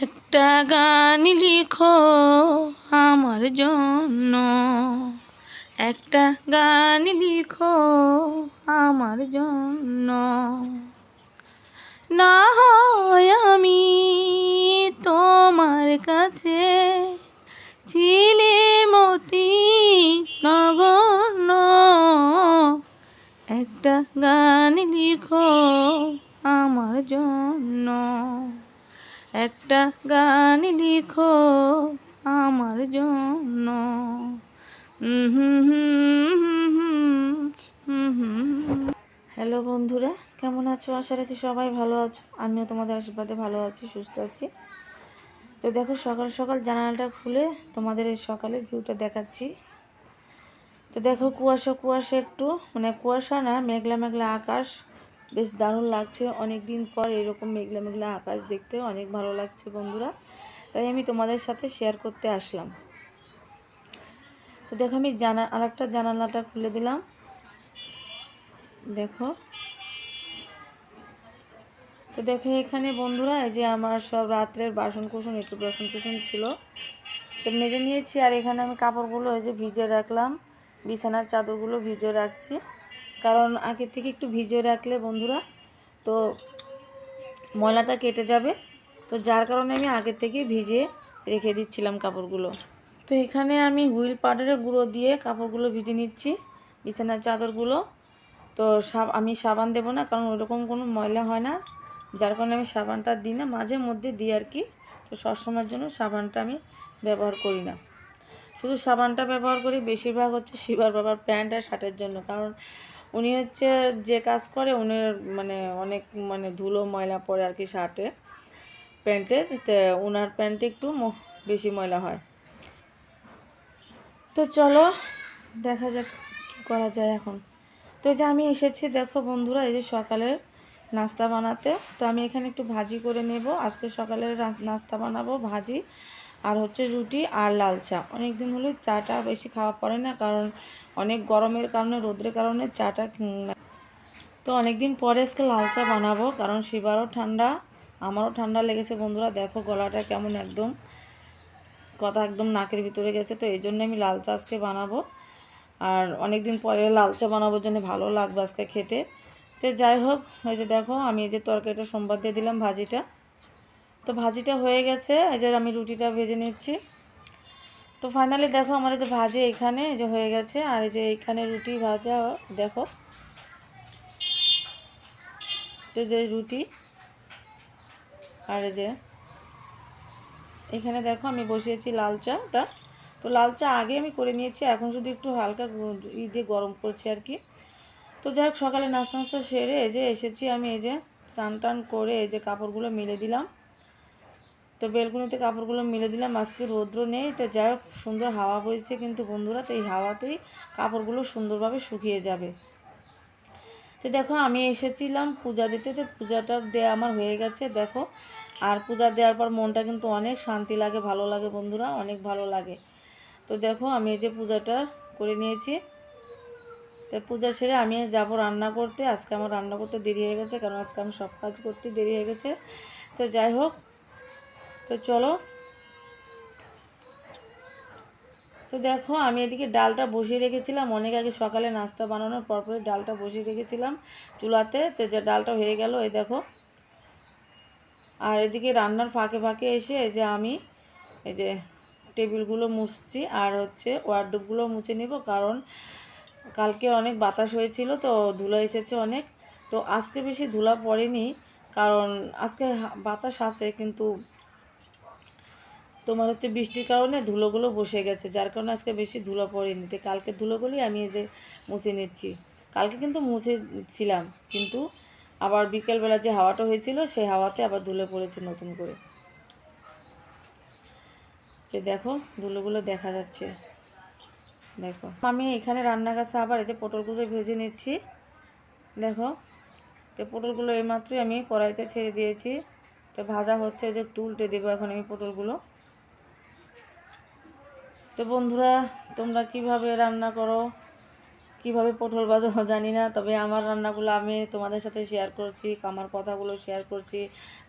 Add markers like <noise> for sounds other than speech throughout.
একটা গান লিখো আমার জন্য। একটা গান লিখো আমার জন্য। না হয় আমি তোমার কাছে চিলে মতি নগণ্য। একটা গান লিখো আমার জন্য। একটা গান লিখো আমার জন্য। হ্যালো বন্ধুরা, কেমন আছো? আশা রাখি সবাই ভালো আছো। আমিও তোমাদের আশীর্বাদে ভালো আছি, সুস্থ আছি। তো দেখো, সকাল সকাল জানালাটা খুলে তোমাদের এই সকালের ভিউটা দেখাচ্ছি। তো দেখো, কুয়াশা কুয়াশা একটু মানে কুয়াশা না, মেঘলা মেঘলা আকাশ। বেশ দারুণ লাগছে। অনেক দিন পর এরকম মেঘলা মেঘলা আকাশ দেখতে অনেক ভালো লাগছে বন্ধুরা। তাই আমি তোমাদের সাথে শেয়ার করতে আসলাম। তো দেখো আমি জানা আরেকটা জানালাটা খুলে দিলাম। দেখো। তো দেখো এখানে বন্ধুরা, এই যে আমার সব রাত্রের বাসন কুসন একটু বাসন কুসন ছিল। তো মেজে নিয়েছি আর এখানে আমি কাপড়গুলো এই যে ভিজে রাখলাম। বিছানার চাদরগুলো ভিজে রাখছি। কারণ আগে থেকে একটু ভিজে রাখলে বন্ধুরা, তো ময়লাটা কেটে যাবে। তো যার কারণে আমি আগে থেকে ভিজে রেখে দিচ্ছিলাম কাপড়গুলো। তো এখানে আমি হুইল পাউডারের গুঁড়ো দিয়ে কাপড়গুলো ভিজে নিচ্ছি, বিছানার চাদরগুলো। তো সাব, আমি সাবান দেবো না, কারণ ওরকম কোনো ময়লা হয় না। যার কারণে আমি সাবানটা দিই না, মাঝে মধ্যে দিই আর কি। তো সবসময়ের জন্য সাবানটা আমি ব্যবহার করি না। শুধু সাবানটা ব্যবহার করি, বেশিরভাগ হচ্ছে শিবার বাবার প্যান্ট আর শার্টের জন্য, কারণ উনি হচ্ছে যে কাজ করে, উনি মানে অনেক মানে ধুলো, ময়লা পড়ে আর কি শার্টে, প্যান্টে। ওনার প্যান্টে একটু বেশি ময়লা হয়। তো চলো, দেখা যাক কী করা যায় এখন। তো যে আমি এসেছি, দেখো বন্ধুরা, এই যে সকালের নাস্তা বানাতে। তো আমি এখানে একটু ভাজি করে নেব। আজকে সকালের নাস্তা বানাবো ভাজি। আর হচ্ছে রুটি আর লাল চা। অনেক দিন হলো চাটা বেশি খাওয়া পড়ে না, কারণ অনেক গরমের কারণে রোদ্রের কারণে চাটা তো অনেক দিন পরে আজকে লাল চা বানাবো, কারণ শিবারও ঠান্ডা, আমারও ঠান্ডা লেগেছে বন্ধুরা, দেখো গলাটা কেমন একদম, কথা একদম নাকের ভিতরে গেছে, তো এই জন্য আমি লাল চা আজকে বানাবো। আর অনেক দিন পরে লাল চা বানাবোর জন্য ভালো লাগবে আজকে খেতে। তো যাই হোক, এই যে দেখো, আমি এই যে তরকারিটা সোমবার দিয়ে দিলাম ভাজিটা। তো ভাজিটা হয়ে গেছে, এই যে আমি রুটিটা ভেজে নিচ্ছি। তো ফাইনালি দেখো আমার এই যে ভাজি এখানে যে হয়ে গেছে, আর এই যে এখানে রুটি ভাজা, দেখো। তো যে রুটি, আর যে এখানে দেখো আমি বসিয়েছি লাল চাটা। তো লাল চা আগে আমি করে নিয়েছি, এখন শুধু একটু হালকা ই দিয়ে গরম করছি আর কি। তো যাই হোক, সকালে নাস্তা নাস্তা সেরে এই যে এসেছি আমি এই যে স্নান টান করে এই যে কাপড়গুলো মিলে দিলাম। তো বেলকুনিতে কাপড়গুলো মিলে দিলাম। আজকে রৌদ্র নেই, তো যাই হোক সুন্দর হাওয়া বইছে কিন্তু বন্ধুরা, তো এই হাওয়াতেই কাপড়গুলো সুন্দরভাবে শুকিয়ে যাবে। তো দেখো, আমি এসেছিলাম পূজা দিতে, তো পূজাটা দেওয়া আমার হয়ে গেছে, দেখো। আর পূজা দেওয়ার পর মনটা কিন্তু অনেক শান্তি লাগে, ভালো লাগে বন্ধুরা, অনেক ভালো লাগে। তো দেখো, আমি এই যে পূজাটা করে নিয়েছি। তো পূজা সেরে আমি যাব রান্না করতে। আজকে আমার রান্না করতে দেরি হয়ে গেছে, কারণ আজকে আমি সব কাজ করতে দেরি হয়ে গেছে। তো যাই হোক তো চলো। তো দেখো, আমি এদিকে ডালটা বসিয়ে রেখেছিলাম। অনেক আগে সকালে নাস্তা বানানোর পরপরই ডালটা বসিয়ে রেখেছিলাম চুলাতে। তো যে ডালটা হয়ে গেল, এই দেখো। আর এদিকে রান্নার ফাঁকে ফাঁকে এসে এই যে আমি এই যে টেবিলগুলো মুছছি আর হচ্ছে ওয়ার্ডরোবগুলো মুছে নিব কারণ কালকে অনেক বাতাস হয়েছিল, তো ধুলো এসেছে অনেক। তো আজকে বেশি ধুলা পড়েনি কারণ আজকে বাতাস আছে কিন্তু তোমার হচ্ছে বৃষ্টির কারণে ধুলোগুলো বসে গেছে, যার কারণে আজকে বেশি ধুলো পড়েনি। তো কালকে ধুলোগুলি আমি এই যে মুছে নিচ্ছি। কালকে কিন্তু মুছেছিলাম, কিন্তু আবার বিকেলবেলা যে হাওয়াটা হয়েছিল, সেই হাওয়াতে আবার ধুলে পড়েছে নতুন করে। যে দেখো, ধুলোগুলো দেখা যাচ্ছে। দেখো, আমি এখানে রান্নার কাছে আবার এই যে পটলগুলো ভেজে নিচ্ছি। দেখো, তো পটলগুলো এইমাত্রই আমি কড়াইতে ছেড়ে দিয়েছি। তো ভাজা হচ্ছে যে উল্টে দেবো এখন আমি পটলগুলো। তো বন্ধুরা, তোমরা কীভাবে রান্না করো? কীভাবে পটল ভাজো <laughs> জানি না, তবে আমার রান্নাগুলো আমি তোমাদের সাথে শেয়ার করছি, আমার কথাগুলো শেয়ার করছি,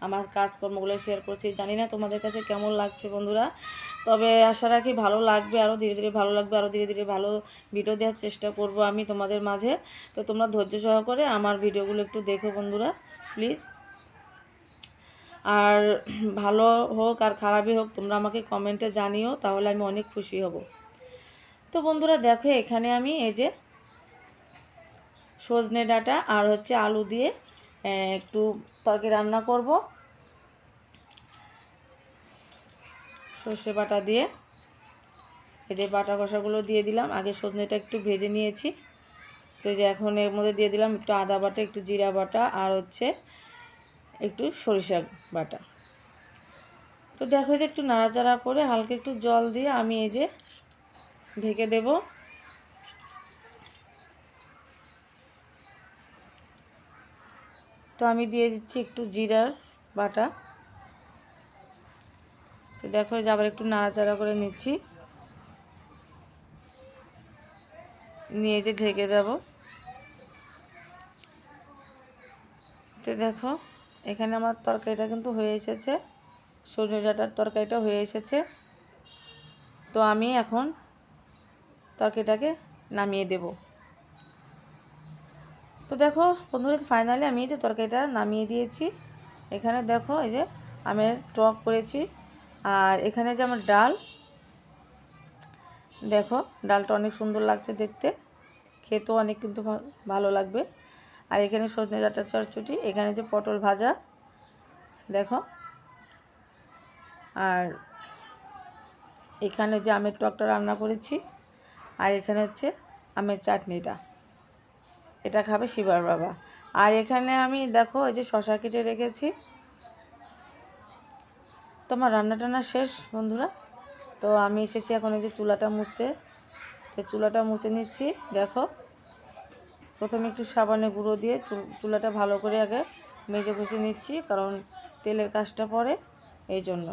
আমার কাজকর্মগুলো শেয়ার করছি। জানি না তোমাদের কাছে কেমন লাগছে বন্ধুরা, তবে আশা রাখি ভালো লাগবে আরও ধীরে ধীরে ভালো লাগবে আরও ধীরে ধীরে ভালো ভিডিও দেওয়ার চেষ্টা করব আমি তোমাদের মাঝে। তো তোমরা ধৈর্য সহকারে আমার ভিডিওগুলো একটু দেখো বন্ধুরা প্লিজ আর <clears throat> ভালো হোক আর খারাপই হোক, তোমরা আমাকে কমেন্টে জানিও, তাহলে আমি অনেক খুশি হব। তো বন্ধুরা, দেখো এখানে আমি এই যে সজনে ডাঁটা আর হচ্ছে আলু দিয়ে একটু তরকারি রান্না করব। সর্ষে বাটা দিয়ে এই যে বাটা কষাগুলো দিয়ে দিলাম। আগে সজনেটা একটু ভেজে নিয়েছি। তো যে এখন এর মধ্যে দিয়ে দিলাম একটু আদা বাটা, একটু জিরা বাটা আর হচ্ছে একটু সরিষা বাটা। তো দেখো যে একটু নাড়াচাড়া করে হালকা একটু জল দিয়ে আমি এই যে ঢেকে দেব। তো আমি দিয়ে দিচ্ছি একটু জিরার বাটা। তো দেখো যে আবার একটু নাড়াচাড়া করে নিচ্ছি। নিয়ে যে ঢেকে দেব। তো দেখো এখানে আমার তরকারিটা কিন্তু হয়ে এসেছে। সজনে ডাঁটার তরকারিটা হয়ে এসেছে। তো আমি এখন তরকারিটাকে নামিয়ে দেব। তো দেখো বন্ধুরা ফাইনালি আমি যে তরকারিটা নামিয়ে দিয়েছি। এখানে দেখো এই যে আমের টক করেছি। আর এখানে যে আমার ডাল, দেখো ডালটা অনেক সুন্দর লাগছে দেখতে। খেতেও অনেক কিন্তু ভালো লাগবে। আর এখানে সজনে ডাঁটার চটচটি, এখানে যে পটল ভাজা, দেখো। আর এখানে যে আমের টকটা রান্না করেছি, আর এখানে হচ্ছে আমের চাটনিটা। এটা খাবে শিবার বাবা। আর এখানে আমি দেখো, এই যে শশা কেটে রেখেছি। তোমার রান্না টান্না শেষ, বন্ধুরা? তো আমি এসেছি এখন এই যে চুলাটা মুছতে। তো চুলাটা মুছে নিচ্ছি, দেখো। প্রথমে একটু সাবানে গুঁড়ো দিয়ে চুল- চুলাটা ভালো করে আগে মেজে ঘষে নিচ্ছি কারণ তেলের কাজটা পড়ে এই জন্য।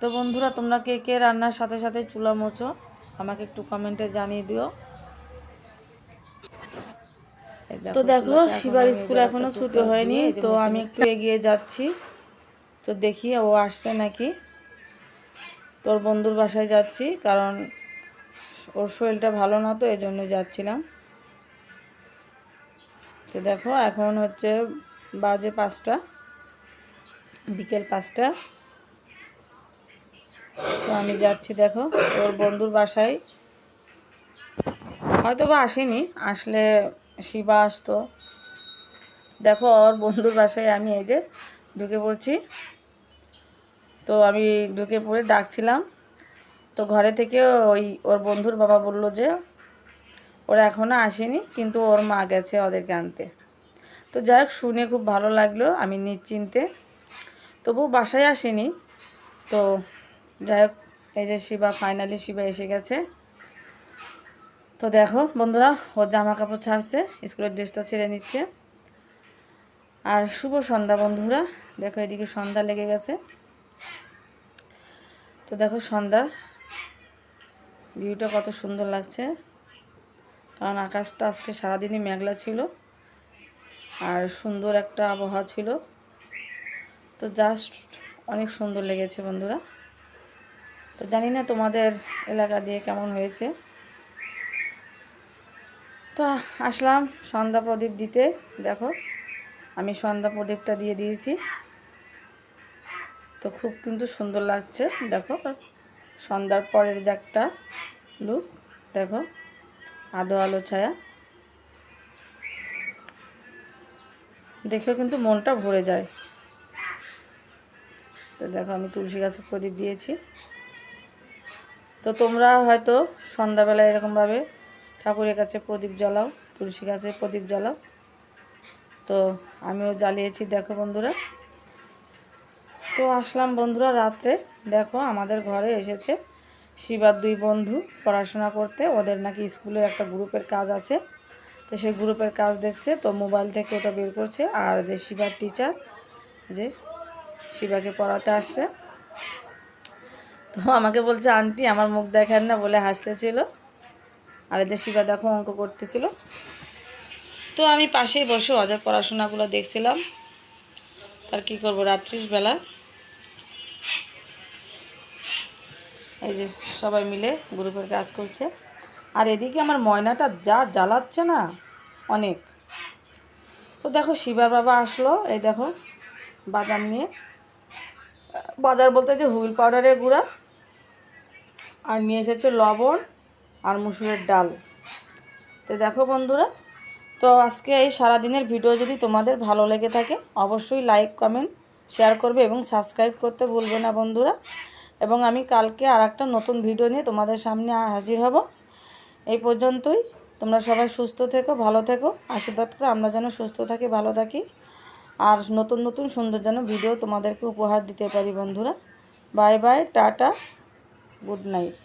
তো বন্ধুরা তোমরা কে কে রান্নার সাথে সাথে চুলা মোছো আমাকে একটু কমেন্টে জানিয়ে দিও। তো দেখো শিবার স্কুল এখনও ছুটি হয়নি তো আমি একটু এগিয়ে যাচ্ছি। তো দেখি ও আসছে নাকি। তোর বন্ধুর বাসায় যাচ্ছি কারণ ওর শরীরটা ভালো না তো এই জন্য যাচ্ছিলাম। তো দেখো, এখন হচ্ছে বাজে পাঁচটা, বিকেল পাঁচটা। তো আমি যাচ্ছি, দেখো, ওর বন্ধুর বাসায়। হয়তো বা আসেনি, আসলে শিবা আসতো। দেখো, ওর বন্ধুর বাসায় আমি এই যে ঢুকে পড়ছি। তো আমি ঢুকে পড়ে ডাকছিলাম তো ঘরে থেকে ওই, ওর বন্ধুর বাবা বলল যে, ওরা এখনও আসেনি, কিন্তু ওর মা গেছে ওদেরকে আনতে। তো যাই হোক, শুনে খুব ভালো লাগল, আমি নিশ্চিন্তে। তবু বাসায় আসেনি। তো যাই হোক, এই যে শিবা ফাইনালি শিবা এসে গেছে। তো দেখো বন্ধুরা, ওর জামা কাপড় ছাড়ছে, স্কুলের ড্রেসটা ছেড়ে নিচ্ছে। আর শুভ সন্ধ্যা বন্ধুরা, দেখো এদিকে সন্ধ্যা লেগে গেছে। তো দেখো সন্ধ্যা ভিউটা কত সুন্দর লাগছে। কারণ আকাশটা আজকে সারাদিনই মেঘলা ছিল। আর সুন্দর একটা আবহাওয়া ছিল। তো জাস্ট অনেক সুন্দর লেগেছে বন্ধুরা। তো জানি না তোমাদের এলাকা দিয়ে কেমন হয়েছে। তো আসলাম সন্ধ্যা প্রদীপ দিতে। দেখো, আমি সন্ধ্যা প্রদীপটা দিয়ে দিয়েছি। তো খুব কিন্তু সুন্দর লাগছে, দেখো। সন্ধ্যার পরের যে একটা লুক দেখো, আদো আলো ছায়া। দেখেও কিন্তু মনটা ভরে যায়। তো দেখো, আমি তুলসী গাছে প্রদীপ দিয়েছি। তো তোমরা হয়তো সন্ধ্যাবেলা এরকমভাবে ঠাকুরের কাছে প্রদীপ জ্বালাও, তুলসী গাছে প্রদীপ জ্বালাও। তো আমিও জ্বালিয়েছি, দেখো বন্ধুরা। তো আসলাম বন্ধুরা রাত্রে। দেখো আমাদের ঘরে এসেছে শিবার দুই বন্ধু পড়াশোনা করতে। ওদের নাকি স্কুলে একটা গ্রুপের কাজ আছে। তো সেই গ্রুপের কাজ দেখছে, তো মোবাইল থেকে ওটা বের করছে। আর যে শিবার টিচার যে শিবাকে পড়াতে আসছে। তো আমাকে বলছে, আন্টি, আমার মুখ দেখেন না, বলে হাসতেছিল। আর এদের শিবা দেখো অঙ্ক করতেছিল। তো আমি পাশেই বসে ওদের পড়াশোনাগুলো দেখছিলাম। তার কি করব, রাত্রির বেলা এই যে সবাই মিলে গ্রুপের কাজ করছে। আর এদিকে আমার ময়নাটা যা জ্বালাচ্ছে না, অনেক। তো দেখো শিবার বাবা আসলো, এই দেখো বাদাম নিয়ে। বাজার বলতে যে হুইল পাউডারের গুঁড়া, আর নিয়ে এসেছে লবণ আর মুসুরের ডাল। তো দেখো বন্ধুরা, তো আজকে এই সারাদিনের ভিডিও যদি তোমাদের ভালো লেগে থাকে, অবশ্যই লাইক, কমেন্ট, শেয়ার করবে এবং সাবস্ক্রাইব করতে ভুলবে না বন্ধুরা। এবং আমি কালকে আর একটা নতুন ভিডিও নিয়ে তোমাদের সামনে হাজির হব। এই পর্যন্তই। তোমরা সবাই সুস্থ থেকো, ভালো থেকো। আশীর্বাদ করে আমরা যেন সুস্থ থাকি, ভালো থাকি। আর নতুন নতুন সুন্দর যেন ভিডিও তোমাদেরকে উপহার দিতে পারি বন্ধুরা। Bye bye tata good night